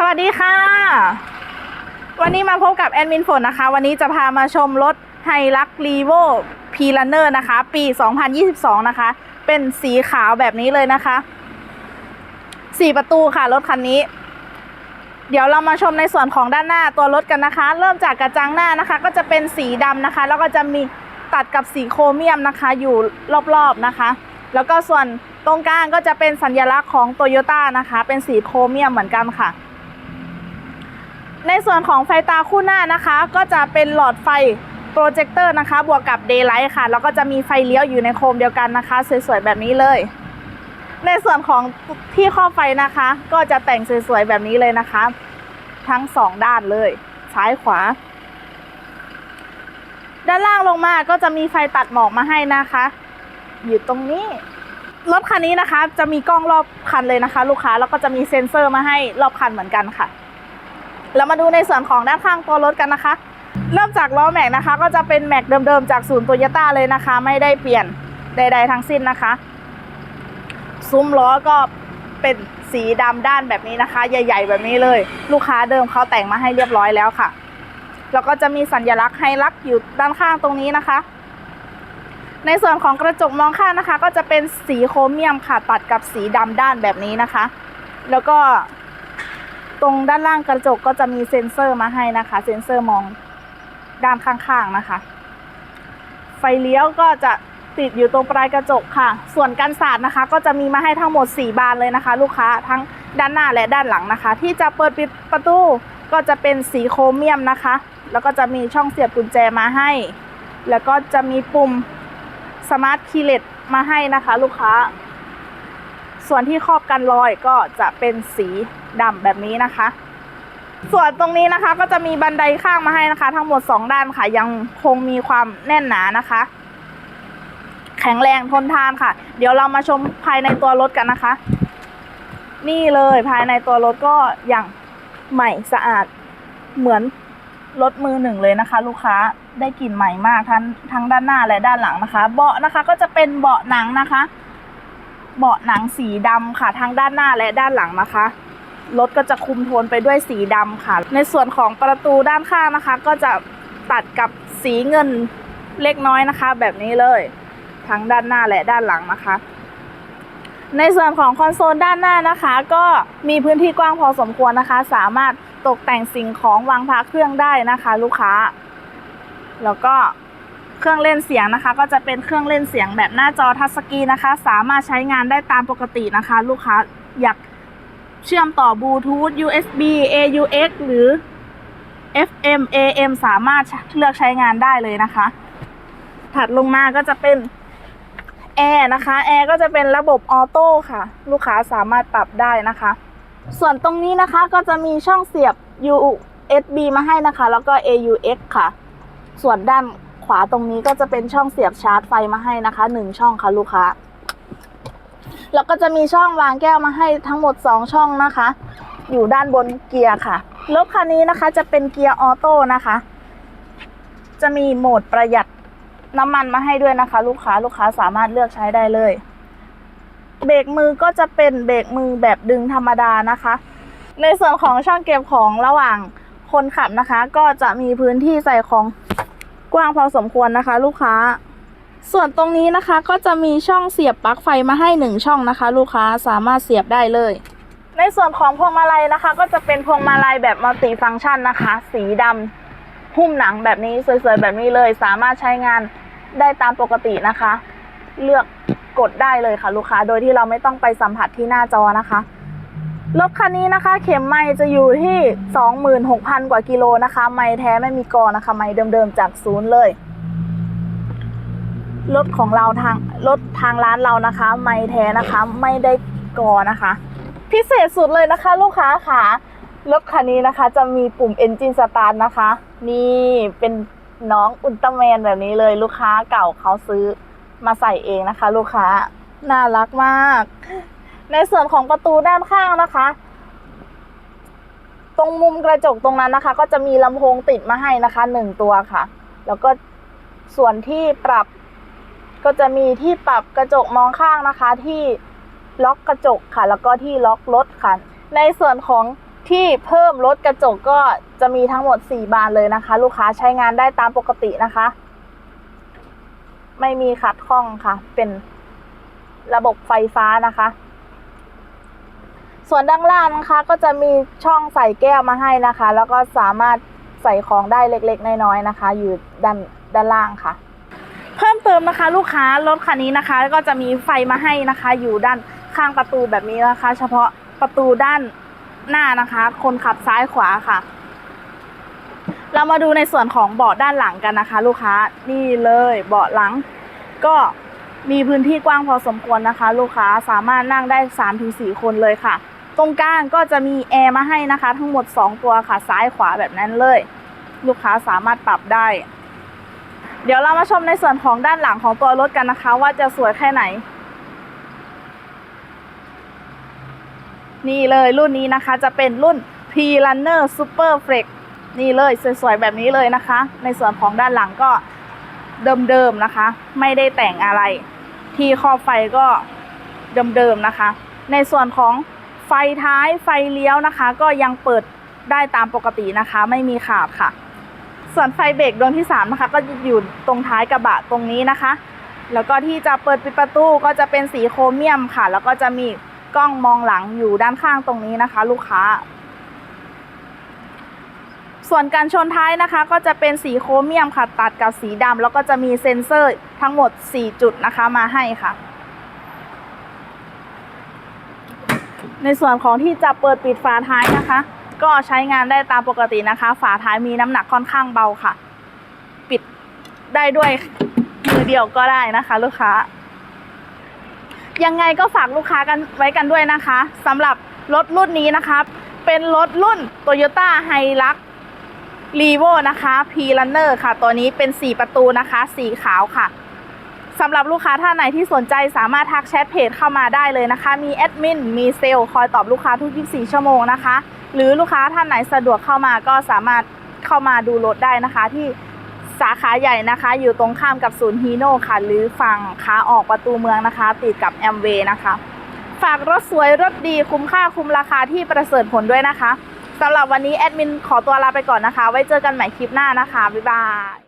สวัสดีค่ะ วันนี้มาพบกับแอดมินฝนนะคะ วันนี้จะพามาชมรถไฮลักรีโวพีลันเนอร์นะคะ ปี 2022 นะคะ เป็นสีขาวแบบนี้เลยนะคะสี่ประตูค่ะ รถคันนี้ เดี๋ยวเรามาชมในส่วนของด้านหน้าตัวรถกันนะคะ เริ่มจากกระจังหน้านะคะ ก็จะเป็นสีดำนะคะ แล้วก็จะมีตัดกับสีโครเมียมนะคะ อยู่รอบๆนะคะ แล้วก็ส่วนตรงกลางก็จะเป็นสัญลักษณ์ของโตโยต้านะคะ เป็นสีโครเมียมเหมือนกันค่ะ ในส่วนของไฟตาคู่หน้านะคะ ก็จะเป็นหลอดไฟโปรเจคเตอร์นะคะ บวกกับเดย์ไลท์ค่ะ แล้วก็จะมีไฟเลี้ยวอยู่ในโคมเดียวกันนะคะ สวยๆ แบบนี้เลย ในส่วนของที่ครอบไฟนะคะ ก็จะแต่งสวยๆ แบบนี้เลยนะคะ ทั้งสองด้านเลย ซ้ายขวา ด้านล่างลงมาก็จะมีไฟตัดหมอกมาให้นะคะ อยู่ตรงนี้รถคันนี้นะคะ จะมีกล้องรอบคันเลยนะคะ ลูกค้าแล้วก็จะมีเซ็นเซอร์มาให้รอบคันเหมือนกันค่ะ เรามาดูในส่วนของด้านข้างตัวรถกันนะคะ เริ่มจากล้อแม็กนะคะ ก็จะเป็นแม็กเดิมๆจากศูนย์โตโยต้าเลยนะคะ ไม่ได้เปลี่ยนใด ๆ ทั้งสิ้นนะคะ ซุ้มล้อก็เป็นสีดำด้านแบบนี้นะคะ ใหญ่ ๆ แบบนี้เลย ลูกค้าเดิมเขาแต่งมาให้เรียบร้อยแล้วค่ะแล้วก็จะมีสัญลักษณ์ไฮลักอยู่ด้านข้างตรงนี้นะคะ ในส่วนของกระจกมองข้างนะคะ ก็จะเป็นสีโครเมียมค่ะตัดกับสีดำด้านแบบนี้นะคะ แล้วก็ ตรงด้านล่างกระจกก็จะมีเซ็นเซอร์มาให้นะคะ เซ็นเซอร์มองด้านข้างๆนะคะ ไฟเลี้ยวก็จะติดอยู่ตรงปลายกระจกค่ะ ส่วนกันสาดนะคะ ก็จะมีมาให้ทั้งหมด 4 บานเลยนะคะ ลูกค้าทั้งด้านหน้าและด้านหลังนะคะ ที่จะเปิดปิดประตูก็จะเป็นสีโครเมียมนะคะ แล้วก็จะมีช่องเสียบกุญแจมาให้ แล้วก็จะมีปุ่มสมาร์ทคีย์เลตมาให้นะคะ ลูกค้า ส่วนที่ครอบกันรอยก็จะเป็นสีดำแบบนี้นะคะ ส่วนตรงนี้นะคะก็จะมีบันไดข้างมาให้นะคะ ทั้งหมด 2 ด้านค่ะ ยังคงมีความแน่นหนานะคะ แข็งแรงทนทานค่ะ เดี๋ยวเรามาชมภายในตัวรถกันนะคะ นี่เลยภายในตัวรถก็อย่างใหม่สะอาดเหมือนรถมือหนึ่งเลยนะคะ ลูกค้าได้กลิ่นใหม่มากทั้งทั้งด้านหน้าและด้านหลังนะคะ เบาะนะคะก็จะเป็นเบาะหนังนะคะ เบาะหนังสีดำค่ะ ทั้งด้านหน้าและด้านหลังนะคะรถก็จะคุมโทนไปด้วยสีดำค่ะ ในส่วนของประตูด้านข้างนะคะ ก็จะตัดกับสีเงินเล็กน้อยนะคะ แบบนี้เลย ทั้งด้านหน้าและด้านหลังนะคะ ในส่วนของคอนโซลด้านหน้านะคะ ก็มีพื้นที่กว้างพอสมควรนะคะ สามารถตกแต่งสิ่งของวางพักเครื่องได้นะคะ ลูกค้า แล้วก็ เครื่องเล่นเสียงนะคะ ก็จะเป็นเครื่องเล่นเสียงแบบหน้าจอทัชสกรีนนะคะ สามารถใช้งานได้ตามปกตินะคะ ลูกค้าอยากเชื่อมต่อบลูทูธ USB AUX หรือ FM AM สามารถเลือกใช้งานได้เลยนะคะ ถัดลงมาก็จะเป็นแอร์นะคะ แอร์ก็จะเป็นระบบออโต้ค่ะ ลูกค้าสามารถปรับได้นะคะ ส่วนตรงนี้นะคะก็จะมีช่องเสียบ USB มาให้นะคะ แล้วก็ AUX ค่ะ ส่วนด้าน ขวาตรงนี้ก็จะเป็นช่องเสียบชาร์จไฟมาให้นะคะหนึ่งช่องค่ะลูกค้าแล้วก็จะมีช่องวางแก้วมาให้ทั้งหมด 2 ช่องนะคะ อยู่ด้านบนเกียร์ค่ะรถคันนี้นะคะจะเป็นเกียร์ออโต้นะคะ จะมีโหมดประหยัดน้ำมันมาให้ด้วยนะคะ ลูกค้าลูกค้าสามารถเลือกใช้ได้เลยเบรกมือก็จะเป็นเบรกมือแบบดึงธรรมดานะคะ ในส่วนของช่องเก็บของระหว่างคนขับนะคะ ก็จะมีพื้นที่ใส่ของ กว้างพอสมควรนะคะ ลูกค้า ส่วนตรงนี้นะคะก็จะมีช่องเสียบปลั๊กไฟมาให้หนึ่งช่องนะคะ ลูกค้าสามารถเสียบได้เลย ในส่วนของพวงมาลัยนะคะ ก็จะเป็นพวงมาลัยแบบมัลติฟังก์ชันนะคะ สีดำหุ้มหนังแบบนี้สวยๆแบบนี้เลย สามารถใช้งานได้ตามปกตินะคะ เลือกกดได้เลยค่ะ ลูกค้า โดยที่เราไม่ต้องไปสัมผัสที่หน้าจอนะคะ รถคันนี้นะคะเข็มไม้จะอยู่ที่ 26,000 กว่ากิโลนะคะ ไม้แท้ไม่มีกอนะคะ ไม้เดิมๆจากศูนย์เลย รถของเราทางรถทางร้านเรานะคะ ไม้แท้นะคะไม่ได้กอนะคะ พิเศษสุดเลยนะคะ ลูกค้าค่ะรถคันนี้นะคะ จะมีปุ่ม Engine Start นะคะ นี่เป็นน้องอุลตร้าแมนแบบนี้เลยลูกค้าเก่าเขาซื้อมาใส่เองนะคะ ลูกค้าน่ารักมาก ในส่วนของประตูด้านข้างนะคะ ตรงมุมกระจกตรงนั้นนะคะ ก็จะมีลำโพงติดมาให้นะคะหนึ่งตัวค่ะ แล้วก็ส่วนที่ปรับ ก็จะมีที่ปรับกระจกมองข้างนะคะ ที่ล็อกกระจกค่ะ แล้วก็ที่ล็อกรถค่ะ ในส่วนของที่เพิ่มลดกระจกก็จะมีทั้งหมด 4 บานเลยนะคะ ลูกค้าใช้งานได้ตามปกตินะคะ ไม่มีขัดข้องค่ะ เป็นระบบไฟฟ้านะคะ ส่วนด้านล่างนะคะก็จะมีช่องใส่แก้วมาให้นะคะ แล้วก็สามารถใส่ของได้เล็กๆ น้อยๆนะคะ อยู่ด้านด้านล่างค่ะ เพิ่มเติมนะคะ ลูกค้ารถคันนี้นะคะ ก็จะมีไฟมาให้นะคะ อยู่ด้านข้างประตูแบบนี้นะคะ เฉพาะประตูด้านหน้านะคะ คนขับซ้ายขวาค่ะ เรามาดูในส่วนของเบาะด้านหลังกันนะคะ ลูกค้านี่เลยเบาะหลัง ก็มีพื้นที่กว้างพอสมควรนะคะ ลูกค้าสามารถนั่งได้ 3-4 คนเลยค่ะ ตรงกลางก็จะมีแอร์มาให้นะคะ ทั้งหมด 2 ตัวค่ะซ้ายขวาแบบนั้นเลย ลูกค้าสามารถปรับได้ เดี๋ยวเรามาชมในส่วนของด้านหลังของตัวรถกันนะคะ ว่าจะสวยแค่ไหน นี่เลยรุ่นนี้นะคะจะเป็นรุ่น P Runner Super Flex นี่เลยสวยๆแบบนี้เลยนะคะ ในส่วนของด้านหลังก็เดิมๆนะคะ ไม่ได้แต่งอะไร ที่ครอบไฟก็เดิมๆนะคะ ในส่วนของ ไฟท้ายไฟเลี้ยวนะคะ ก็ยังเปิดได้ตามปกตินะคะ ไม่มีขาดค่ะ ส่วนไฟเบรกดวงที่3นะคะ ก็อยู่ตรงท้ายกระบะตรงนี้นะคะ แล้วก็ที่จะเปิดปิดประตูก็จะเป็นสีโครเมียมค่ะ แล้วก็จะมีกล้องมองหลังอยู่ด้านข้างตรงนี้นะคะ ลูกค้า ส่วนการชนท้ายนะคะ ก็จะเป็นสีโครเมียมค่ะ ตัดกับสีดำแล้วก็จะมีเซ็นเซอร์ทั้งหมด 4 จุดนะคะมาให้ค่ะ ในส่วนของที่จะเปิดปิดฝาท้ายนะคะ ก็ใช้งานได้ตามปกตินะคะ ฝาท้ายมีน้ำหนักค่อนข้างเบาค่ะ ปิดได้ด้วยมือเดียวก็ได้นะคะ ลูกค้า ยังไงก็ฝากลูกค้ากันไว้กันด้วยนะคะสำหรับรถรุ่นนี้นะคะเป็นรถรุ่น Toyota h i l u x r e v o นะคะ P Runner ค่ะ ตัวนี้เป็น 4 ประตูนะคะ สีขาวค่ะ สำหรับลูกค้าท่านไหนที่สนใจสามารถทักแชทเพจเข้ามาได้เลยนะคะ มีแอดมินมีเซลล์คอยตอบลูกค้าทุก 24 ชั่วโมงนะคะ หรือลูกค้าท่านไหนสะดวกเข้ามาก็สามารถเข้ามาดูรถได้นะคะที่สาขาใหญ่นะคะ อยู่ตรงข้ามกับศูนย์ฮีโน่ค่ะ หรือฝั่งขาออกประตูเมืองนะคะ ติดกับแอมเวย์นะคะ ฝากรถสวยรถดีคุ้มค่าคุ้มราคาที่ประเสริฐผลด้วยนะคะสำหรับวันนี้แอดมินขอตัวลาไปก่อนนะคะ ไว้เจอกันใหม่คลิปหน้านะคะ บ๊ายบาย